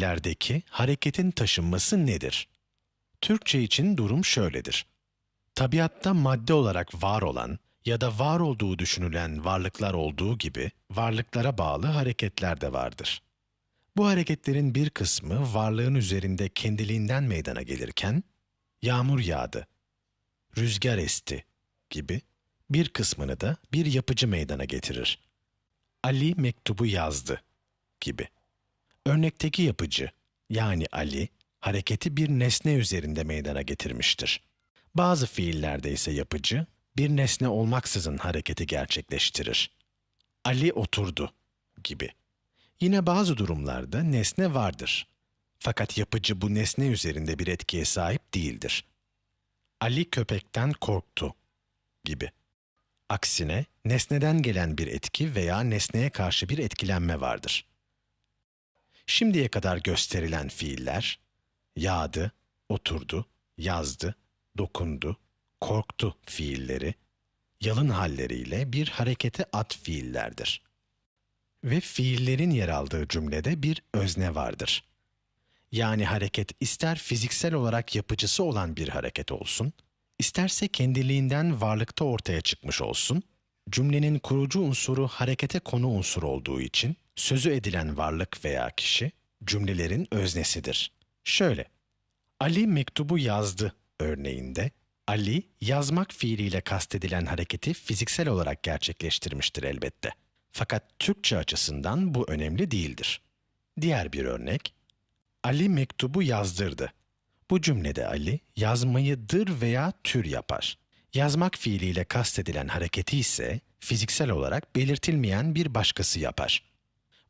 fiillerdeki hareketin taşınması nedir? Türkçe için durum şöyledir. Tabiatta madde olarak var olan ya da var olduğu düşünülen varlıklar olduğu gibi varlıklara bağlı hareketler de vardır. Bu hareketlerin bir kısmı varlığın üzerinde kendiliğinden meydana gelirken, yağmur yağdı, rüzgar esti gibi bir kısmını da bir yapıcı meydana getirir. Ali mektubu yazdı gibi. Örnekteki yapıcı yani Ali hareketi bir nesne üzerinde meydana getirmiştir. Bazı fiillerde ise yapıcı bir nesne olmaksızın hareketi gerçekleştirir. Ali oturdu gibi. Yine bazı durumlarda nesne vardır. Fakat yapıcı bu nesne üzerinde bir etkiye sahip değildir. Ali köpekten korktu gibi. Aksine nesneden gelen bir etki veya nesneye karşı bir etkilenme vardır. Şimdiye kadar gösterilen fiiller yağdı, oturdu, yazdı, dokundu, korktu fiilleri yalın halleriyle bir harekete at fiillerdir. Ve fiillerin yer aldığı cümlede bir özne vardır. Yani hareket ister fiziksel olarak yapıcısı olan bir hareket olsun, isterse kendiliğinden varlıkta ortaya çıkmış olsun, cümlenin kurucu unsuru harekete konu unsur olduğu için sözü edilen varlık veya kişi cümlelerin öznesidir. Şöyle, Ali mektubu yazdı örneğinde Ali yazmak fiiliyle kastedilen hareketi fiziksel olarak gerçekleştirmiştir elbette. Fakat Türkçe açısından bu önemli değildir. Diğer bir örnek, Ali mektubu yazdırdı. Bu cümlede Ali yazmayı dır veya tür yapar. Yazmak fiiliyle kastedilen hareketi ise fiziksel olarak belirtilmeyen bir başkası yapar.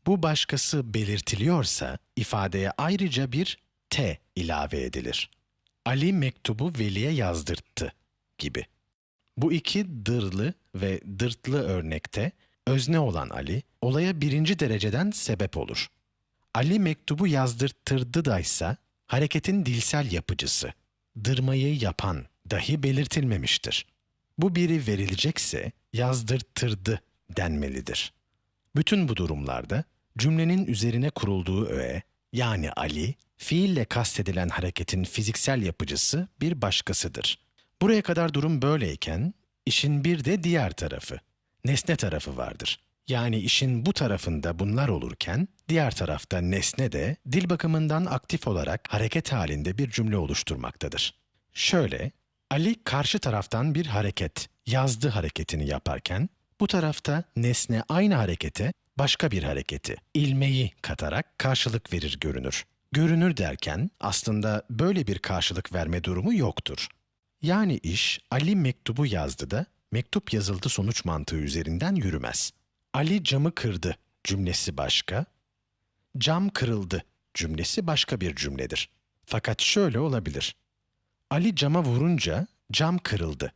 Bu başkası belirtiliyorsa ifadeye ayrıca bir t ilave edilir. Ali mektubu veliye yazdırttı gibi. Bu iki dırlı ve dırtlı örnekte özne olan Ali olaya birinci dereceden sebep olur. Ali mektubu yazdırttırdı daysa hareketin dilsel yapıcısı, dırmayı yapan dahi belirtilmemiştir. Bu biri verilecekse yazdırttırdı denmelidir. Bütün bu durumlarda cümlenin üzerine kurulduğu öğe yani Ali, fiille kastedilen hareketin fiziksel yapıcısı bir başkasıdır. Buraya kadar durum böyleyken işin bir de diğer tarafı, nesne tarafı vardır. Yani işin bu tarafında bunlar olurken diğer tarafta nesne de dil bakımından aktif olarak hareket halinde bir cümle oluşturmaktadır. Şöyle, Ali karşı taraftan bir hareket, yazdı hareketini yaparken bu tarafta nesne aynı harekete başka bir hareketi, ilmeği katarak karşılık verir görünür. Görünür derken aslında böyle bir karşılık verme durumu yoktur. Yani iş Ali mektubu yazdı da mektup yazıldı sonuç mantığı üzerinden yürümez. Ali camı kırdı cümlesi başka, cam kırıldı cümlesi başka bir cümledir. Fakat şöyle olabilir. Ali cama vurunca cam kırıldı.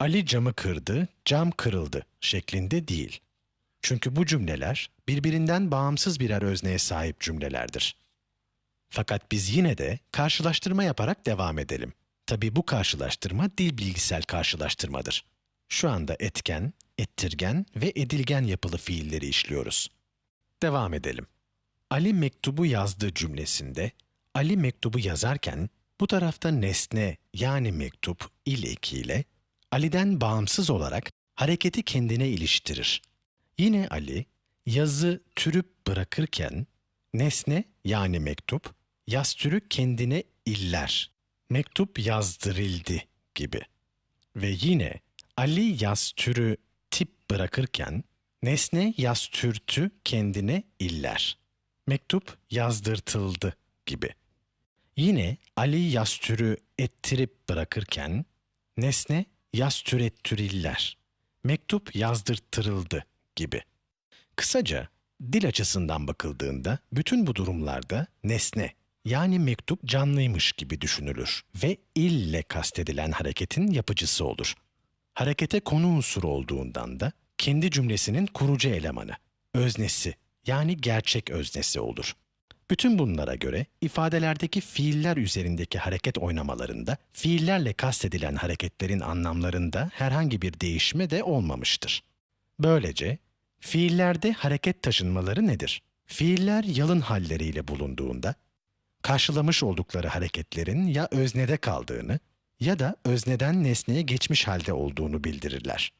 Ali camı kırdı, cam kırıldı şeklinde değil. Çünkü bu cümleler birbirinden bağımsız birer özneye sahip cümlelerdir. Fakat biz yine de karşılaştırma yaparak devam edelim. Tabi bu karşılaştırma dil bilgisel karşılaştırmadır. Şu anda etken, ettirgen ve edilgen yapılı fiilleri işliyoruz. Devam edelim. Ali mektubu yazdı cümlesinde Ali mektubu yazarken bu tarafta nesne yani mektup il ekiyle Ali'den bağımsız olarak hareketi kendine iliştirir. Yine Ali yazı türüp bırakırken nesne yani mektup yaz türü kendine iller. Mektup yazdırıldı gibi. Ve yine Ali yaz türü tip bırakırken nesne yaz türtü kendine iller. Mektup yazdırtıldı gibi. Yine Ali yaz türü ettirip bırakırken nesne yaz türettüriller. Mektup yazdırttırıldı gibi. Kısaca dil açısından bakıldığında bütün bu durumlarda nesne yani mektup canlıymış gibi düşünülür ve ille kastedilen hareketin yapıcısı olur. Harekete konu unsuru olduğundan da kendi cümlesinin kurucu elemanı, öznesi yani gerçek öznesi olur. Bütün bunlara göre ifadelerdeki fiiller üzerindeki hareket oynamalarında fiillerle kastedilen hareketlerin anlamlarında herhangi bir değişme de olmamıştır. Böylece fiillerde hareket taşınmaları nedir? Fiiller yalın halleriyle bulunduğunda, karşılamış oldukları hareketlerin ya öznede kaldığını ya da özneden nesneye geçmiş halde olduğunu bildirirler.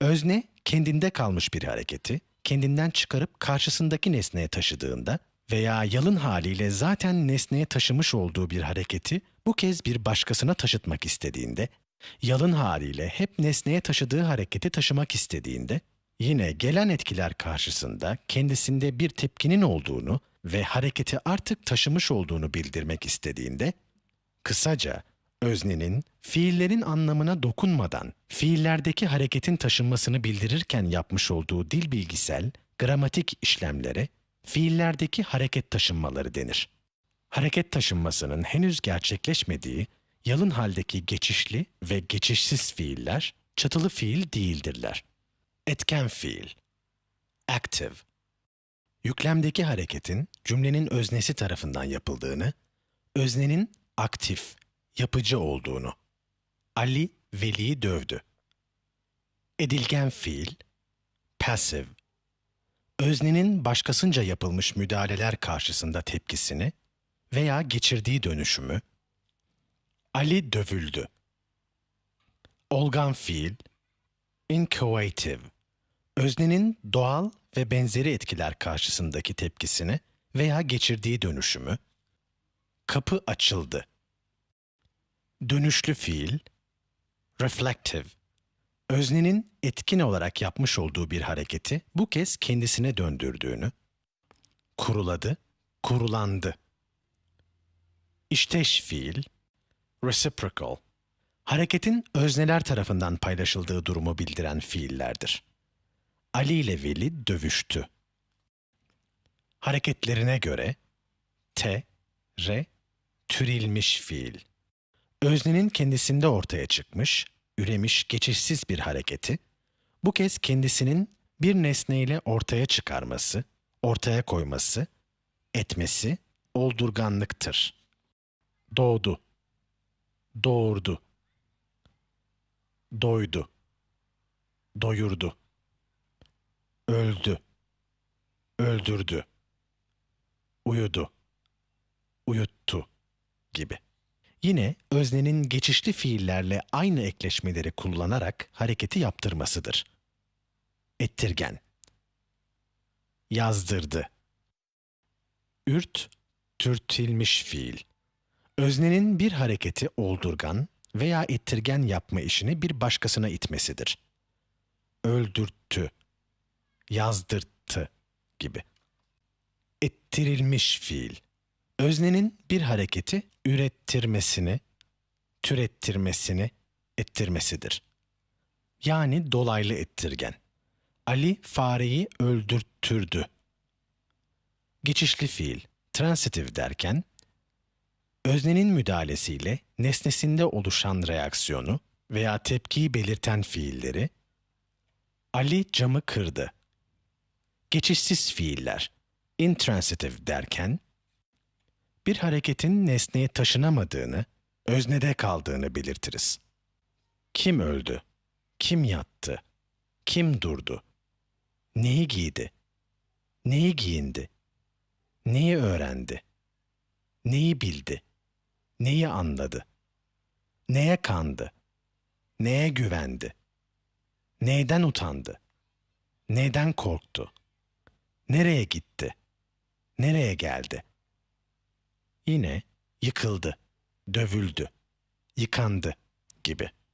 Özne, kendinde kalmış bir hareketi, kendinden çıkarıp karşısındaki nesneye taşıdığında veya yalın haliyle zaten nesneye taşımış olduğu bir hareketi bu kez bir başkasına taşıtmak istediğinde, yalın haliyle hep nesneye taşıdığı hareketi taşımak istediğinde, yine gelen etkiler karşısında kendisinde bir tepkinin olduğunu ve hareketi artık taşımış olduğunu bildirmek istediğinde, kısaca öznenin fiillerin anlamına dokunmadan fiillerdeki hareketin taşınmasını bildirirken yapmış olduğu dil bilgisel, gramatik işlemlere fiillerdeki hareket taşınmaları denir. Hareket taşınmasının henüz gerçekleşmediği yalın haldeki geçişli ve geçişsiz fiiller çatılı fiil değildirler. Etken fiil active yüklemdeki hareketin cümlenin öznesi tarafından yapıldığını, öznenin aktif, yapıcı olduğunu. Ali Veli'yi dövdü. Edilgen fiil passive öznenin başkasınca yapılmış müdahaleler karşısında tepkisini veya geçirdiği dönüşümü Ali dövüldü. Olgan fiil inchoative öznenin doğal ve benzeri etkiler karşısındaki tepkisini veya geçirdiği dönüşümü kapı açıldı. Dönüşlü fiil reflective öznenin etkin olarak yapmış olduğu bir hareketi bu kez kendisine döndürdüğünü, kuruladı, kurulandı. İşteş fiil, reciprocal, hareketin özneler tarafından paylaşıldığı durumu bildiren fiillerdir. Ali ile Veli dövüştü. Hareketlerine göre te, re, türilmiş fiil. Öznenin kendisinde ortaya çıkmış, üremiş geçişsiz bir hareketi, bu kez kendisinin bir nesneyle ortaya çıkarması, ortaya koyması, etmesi oldurganlıktır. Doğdu, doğurdu, doydu, doyurdu, öldü, öldürdü, uyudu, uyuttu gibi. Yine öznenin geçişli fiillerle aynı ekleşmeleri kullanarak hareketi yaptırmasıdır. Ettirgen Yazdırdı Ürt, türtilmiş fiil. Öznenin bir hareketi oldurgan veya ettirgen yapma işini bir başkasına itmesidir. Öldürttü, yazdırttı gibi. Ettirilmiş fiil öznenin bir hareketi ürettirmesini, türettirmesini, ettirmesidir. Yani dolaylı ettirgen. Ali fareyi öldürttürdü. Geçişli fiil, transitive derken, öznenin müdahalesiyle nesnesinde oluşan reaksiyonu veya tepkiyi belirten fiilleri, Ali camı kırdı. Geçişsiz fiiller, intransitive derken, bir hareketin nesneye taşınamadığını, öznede kaldığını belirtiriz. Kim öldü? Kim yattı? Kim durdu? Neyi giydi? Neyi giyindi? Neyi öğrendi? Neyi bildi? Neyi anladı? Neye kandı? Neye güvendi? Neyden utandı? Neyden korktu? Nereye gitti? Nereye geldi? Yine yıkıldı, dövüldü, yıkandı gibi.